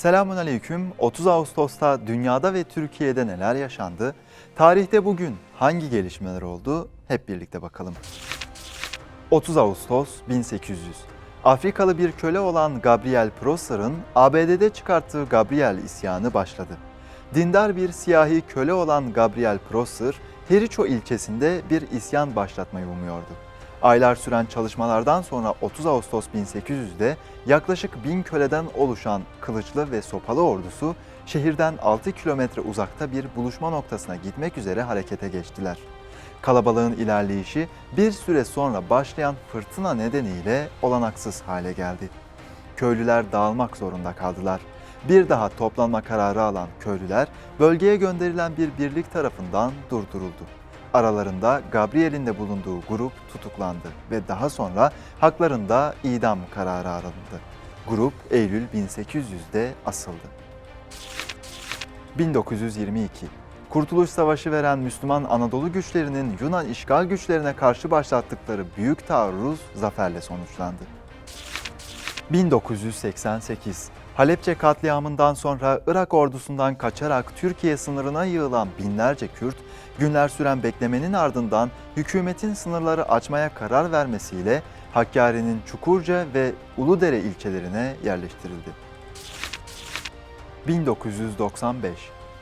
Selamun Aleyküm. 30 Ağustos'ta dünyada ve Türkiye'de neler yaşandı? Tarihte bugün hangi gelişmeler oldu? Hep birlikte bakalım. 30 Ağustos 1800. Afrikalı bir köle olan Gabriel Prosser'ın ABD'de çıkarttığı Gabriel isyanı başladı. Dindar bir siyahi köle olan Gabriel Prosser, Hericho ilçesinde bir isyan başlatmayı umuyordu. Aylar süren çalışmalardan sonra 30 Ağustos 1800'de yaklaşık bin köleden oluşan kılıçlı ve sopalı ordusu şehirden 6 kilometre uzakta bir buluşma noktasına gitmek üzere harekete geçtiler. Kalabalığın ilerleyişi bir süre sonra başlayan fırtına nedeniyle olanaksız hale geldi. Köylüler dağılmak zorunda kaldılar. Bir daha toplanma kararı alan köylüler bölgeye gönderilen bir birlik tarafından durduruldu. Aralarında Gabriel'in de bulunduğu grup tutuklandı ve daha sonra haklarında idam kararı alındı. Grup Eylül 1800'de asıldı. 1922 Kurtuluş Savaşı veren Müslüman Anadolu güçlerinin Yunan işgal güçlerine karşı başlattıkları büyük taarruz zaferle sonuçlandı. 1988 Halepçe katliamından sonra Irak ordusundan kaçarak Türkiye sınırına yığılan binlerce Kürt, günler süren beklemenin ardından hükümetin sınırları açmaya karar vermesiyle Hakkari'nin Çukurca ve Uludere ilçelerine yerleştirildi. 1995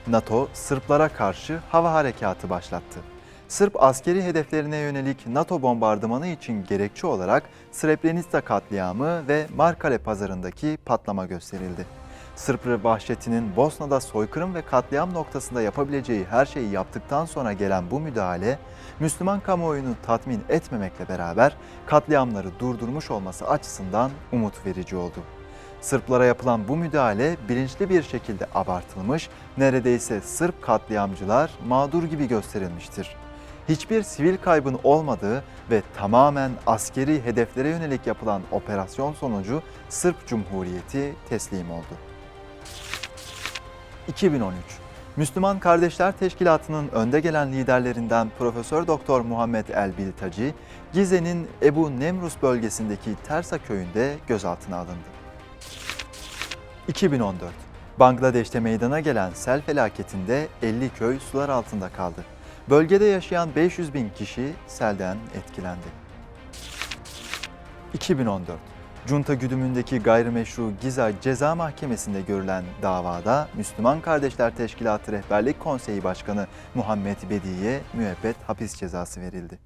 NATO Sırplara karşı hava harekatı başlattı. Sırp askeri hedeflerine yönelik NATO bombardımanı için gerekçe olarak Srebrenica katliamı ve Markale pazarındaki patlama gösterildi. Sırp vahşetinin Bosna'da soykırım ve katliam noktasında yapabileceği her şeyi yaptıktan sonra gelen bu müdahale, Müslüman kamuoyunu tatmin etmemekle beraber katliamları durdurmuş olması açısından umut verici oldu. Sırplara yapılan bu müdahale bilinçli bir şekilde abartılmış, neredeyse Sırp katliamcılar mağdur gibi gösterilmiştir. Hiçbir sivil kaybın olmadığı ve tamamen askeri hedeflere yönelik yapılan operasyon sonucu Sırp Cumhuriyeti teslim oldu. 2013 Müslüman Kardeşler Teşkilatı'nın önde gelen liderlerinden Profesör Doktor Muhammed El Biltaci, Gize'nin Ebu Nemrus bölgesindeki Tersa köyünde gözaltına alındı. 2014 Bangladeş'te meydana gelen sel felaketinde 50 köy sular altında kaldı. Bölgede yaşayan 500 bin kişi selden etkilendi. 2014 Junta güdümündeki gayrimeşru Giza Ceza Mahkemesi'nde görülen davada Müslüman Kardeşler Teşkilatı Rehberlik Konseyi Başkanı Muhammed Bedi'ye müebbet hapis cezası verildi.